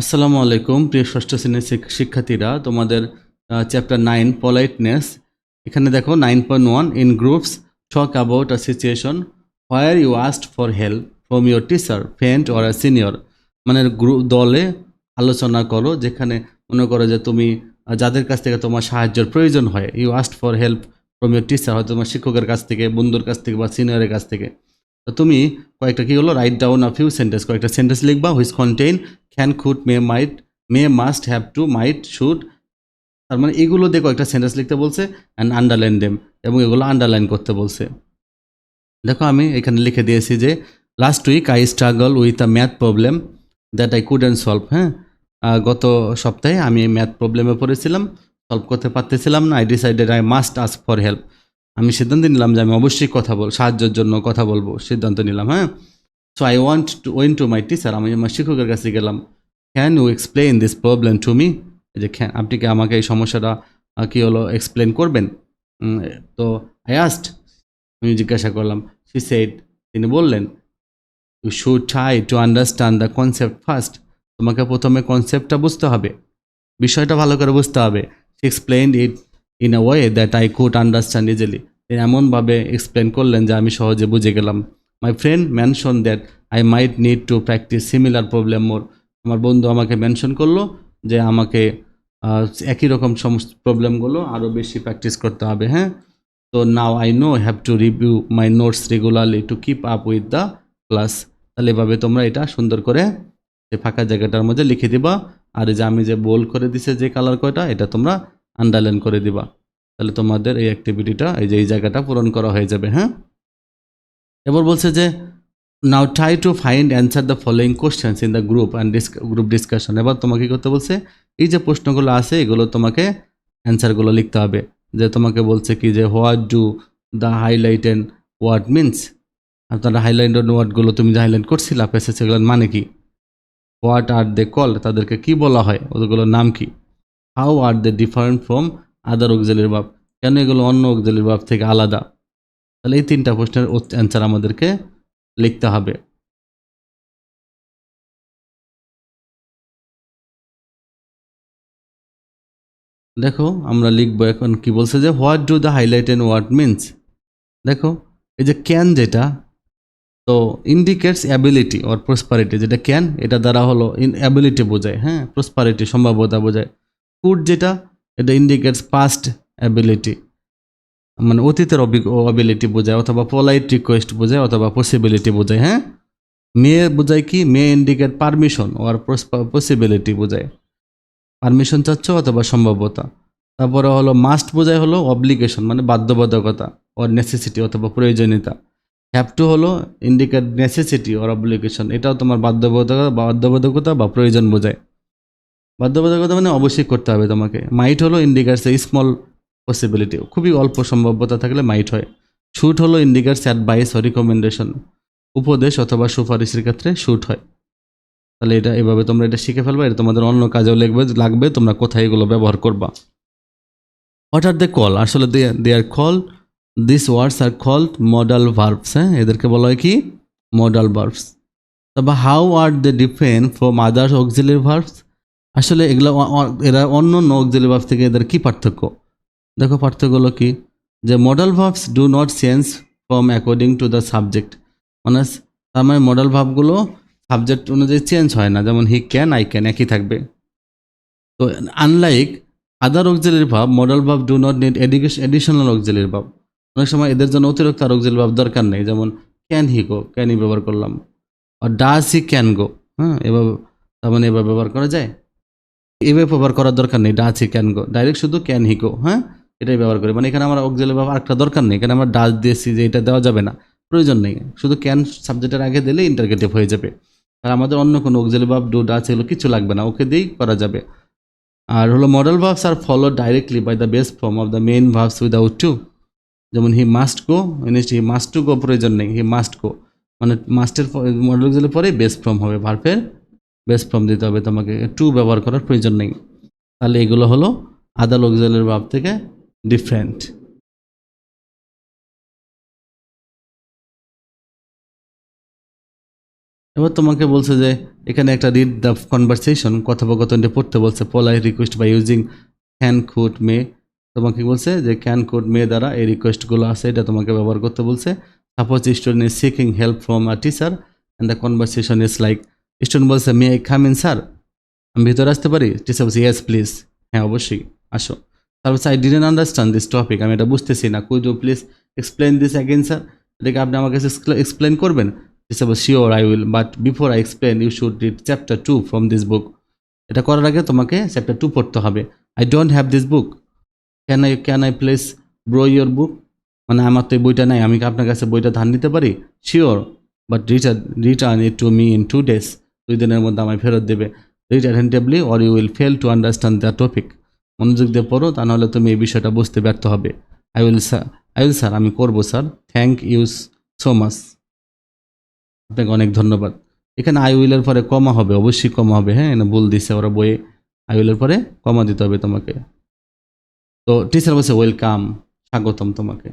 আসসালামু আলাইকুম, প্রিয় ষষ্ঠ শ্রেণির শিক্ষার্থীরা। তোমাদের চ্যাপ্টার নাইন পলাইটনেস এখানে দেখো nine point one in groups talk about a situation where you asked for help from your teacher friend or a senior মানে গ্রুপ দলে আলোচনা করো, যেখানে মনে করো যে তুমি যাদের কাছ থেকে তোমার সাহায্যের প্রয়োজন হয় you asked for help from your teacher হয়তো তোমার শিক্ষকের কাছ থেকে, বন্ধুর কাছ থেকে বা সিনিয়রের কাছ থেকে। তো তুমি কয়েকটা কী হলো? Write down a few sentence কয়েকটা সেন্টেন্স লিখবা which contain can could may might may must have to might should তার মানে এগুলো দিয়ে কয়েকটা সেন্টেন্স লিখতে বলছে অ্যান্ড আন্ডারলাইন দেম এবং এগুলো আন্ডারলাইন করতে বলছে। দেখো আমি এখানে লিখে দিয়েছি যে last week I struggle with a math problem that I could and solve হ্যাঁ গত সপ্তাহে আমি ম্যাথ প্রবলেমে পড়েছিলাম সলভ করতে পারতেছিলাম না I decided I must ask for help আমি সিদ্ধান্ত নিলাম যে আমি অবশ্যই কথা বল, সাহায্যের জন্য কথা বলব, সিদ্ধান্ত নিলাম হ্যাঁ? So I want to went to my teacher আমি আমার শিক্ষকের কাছে গেলাম। Can you explain this problem to me যে আপনি কি আমাকে এই সমস্যাটা কী হলো এক্সপ্লেন করবেন? তো আই আস্ট আমি জিজ্ঞাসা করলাম সি সেড তিনি বললেন you should try to understand the concept first তোমাকে প্রথমে কনসেপ্টটা বুঝতে হবে। বিষয়টা ভালো করে বুঝতে হবে। She explain it in a way that I could understand easily তিনি এমনভাবে এক্সপ্লেন করলেন যে আমি সহজে বুঝে গেলাম। My friend mention that I might need to practise similar problem more আমার বন্ধু আমাকে মেনশন করল যে আমাকে একই রকম সমস্ত প্রবলেমগুলো আরও বেশি প্র্যাকটিস করতে হবে হ্যাঁ? তো now I know have to review my notes regularly to keep up with the class তাহলে এভাবে তোমরা এটা সুন্দর করে এই ফাঁকা জায়গাটার মধ্যে লিখে দিবা। আর যে আমি যে বোল করে দিছে যে কালার কয়টা, এটা তোমরা আন্ডারলাইন করে দিবা। তাহলে তোমাদের এই অ্যাক্টিভিটিটা এই যে এই জায়গাটা পূরণ করা হয়ে যাবে হ্যাঁ? এবার বলছে যে now try to find answer the following questions in the group and group discussion এবার তোমাকে করতে বলছে? এই যে প্রশ্নগুলো আছে, এগুলো তোমাকে অ্যান্সারগুলো লিখতে হবে। যে তোমাকে বলছে কি যে what do the highlight and word means আপনারা হাইলাইট ওয়ার্ডগুলো তুমি যে হাইলাইট করছিলা পেসে সেগুলোর মানে কি? হোয়াট আর দে কল তাদেরকে কি বলা হয়? ওগুলোর নাম কি? How are they different from other auxiliary verb কেন এগুলো অন্য অক্সিলির ভাব থেকে আলাদা? তাহলে এই তিনটা প্রশ্নের অ্যান্সার আমাদেরকে লিখতে হবে। দেখো, আমরা লিখব এখন কি বলছে যে what do the highlight and what means দেখো, এই যে ক্যান যেটা, তো ইন্ডিকেটস অ্যাবিলিটি অর প্রসপারিটি যেটা ক্যান এটা দ্বারা হলো ইন অ্যাবিলিটি বোঝায় হ্যাঁ? প্রসপারিটি সম্ভাব্যতা বোঝায়। কুড যেটা, এটা ইন্ডিকেটস পাস্ট অ্যাবিলিটি মানে অতীতের অবিলিটি বোঝায় অথবা পোলাইট রিকোয়েস্ট বোঝায় অথবা পসিবিলিটি বোঝায় হ্যাঁ? মেয়ে বোঝায় কি? May indicate permission or possibility বোঝায়। পারমিশন চাচ্ছ অথবা সম্ভাব্যতা। তারপরে হলো মাস্ট বোঝায় হলো অব্লিগেশন মানে বাধ্যবাধকতা ওর নেসেসিটি অথবা প্রয়োজনীয়তা। হ্যাভ টু হলো ইন্ডিকেট নেসেসিটি ওর অব্লিগেশন এটাও তোমার বাধ্যবাধকতা বাধ্যবাধকতা বা প্রয়োজন বোঝায়। বাধ্যবাধকতা মানে অবশ্যই করতে হবে তোমাকে। মাইট হলো ইন্ডিকেটস এ স্মল পসিবিলিটি খুবই অল্প সম্ভাব্যতা থাকলে মাইট হয়। শুট হলো ইন্ডিকেটস অ্যাডভাইস ও রিকমেন্ডেশন উপদেশ অথবা সুপারিশের ক্ষেত্রে শুট হয়। তাহলে এটা এভাবে তোমরা এটা শিখে ফেলবে, এটা তোমাদের অন্য কাজেও লাগবে লাগবে, তোমরা কোথায় এগুলো ব্যবহার করবা। হোয়াট আর দ্য কল আসলে they are call this words are called modal verbs হ্যাঁ? এদেরকে বলা হয় কি? মডাল ভার্বস তবে how are they defend from others auxiliary verbs আসলে এগুলো এরা অন্য অন্য অক্সিলারি ভার্ব থেকে এদের কি পার্থক্য? দেখো পার্থক্য হলো কি? যে modal verbs do not change from according to the subject মানে তার মানে মডাল ভাবগুলো সাবজেক্ট অনুযায়ী চেঞ্জ হয় না, যেমন হি ক্যান আই ক্যান একই থাকবে। তো unlike other auxiliary verb modal verb do not need education additional auxiliary verb. অনেক সময় এদের জন্য অতিরিক্ত আর অক্সিলারি ভাব দরকার নেই, যেমন ক্যান হি গো ক্যান ব্যবহার করলাম। আর ডাস হি ক্যান গো হ্যাঁ এভাবে, তার মানে এভাবে ব্যবহার করা যায়। এভাবে ব্যবহার করার দরকার নেই does he can go direct শুধু ক্যান হি গো হ্যাঁ। এটাই ব্যবহার করি। মানে এখানে আমার অক্সিলারি ভাব আরেকটা দরকার নেই। এখানে আমরা ডাস দিয়েছি যে এটা দেওয়া যাবে না। প্রয়োজন নেই। শুধু ক্যান সাবজেক্টের আগে দিলে ইন্টারগেটিভ হয়ে যাবে। আর আমাদের অন্য কোনো অক্সিলারি ভাব ডু ডাচ এগুলো কিছু লাগবে না। ওকে দিয়েই করা যাবে। আর হলো model verbs are follow directly by the best form of the main verbs without to যেমন he must go instead he must to go প্রয়োজন নেই। হি মাস্ট গো মানে মাস্টের মডেল অক্সিলারি পরে বেস্ট ফর্ম হবে। ভার্বের বেস্ট ফর্ম দিতে হবে তোমাকে। টু ব্যবহার করার প্রয়োজন নেই। তাহলে এগুলো হলো আদাল অক্সিলারি ভাব থেকে ডিফারেন্ট এবার তোমাকে বলছে যে, এখানে একটা রিড দ্য কনভারসেশন কথোপকথনটা পড়তে বলছে polite request by using can could may তোমাকে বলছে যে ক্যান কোড মে দ্বারা এই রিকোয়েস্টগুলো আছে, এটা তোমাকে ব্যবহার করতে বলছে। Suppose student is seeking help from a teacher and the conversation is like student বলছে may I come in sir আমি ভিতরে আসতে পারি? টিচার বলছে ইয়েস প্লিজ হ্যাঁ অবশ্যই, আসো। তারপর I didn't understand this topic আমি এটা বুঝতেছি না। You please explain this again sir এটাকে আপনি আমার কাছে এক্সপ্লেন করবেন? বলছে sure I will but before I explain you should read chapter two from this book এটা করার আগে তোমাকে চ্যাপ্টার টু পড়তে হবে। I don't have this book can I can I please borrow your book মানে আমার তো এই বইটা নাই, আমি কি আপনার কাছে বইটা ধার নিতে পারি? Sure but return return it to me in two days দুই দিনের মধ্যে আমায় ফেরত দেবে। Read attentively or you will fail to understand the topic মনোযোগ দিয়ে পড়ো, তা নাহলে তুমি এই বিষয়টা বুঝতে ব্যর্থ হবে। I will sir I will sir আমি করব sir thank you so much আপনাকে অনেক ধন্যবাদ। এখানে আই উইলের পরে কমা হবে, অবশ্যই কমা হবে। হ্যাঁ এখানে ভুল দিছে ওরা বইয়ে। আই উইলের পরে কমা দিতে হবে তোমাকে। তো টিচার বলছে ওয়েলকাম স্বাগতম তোমাকে।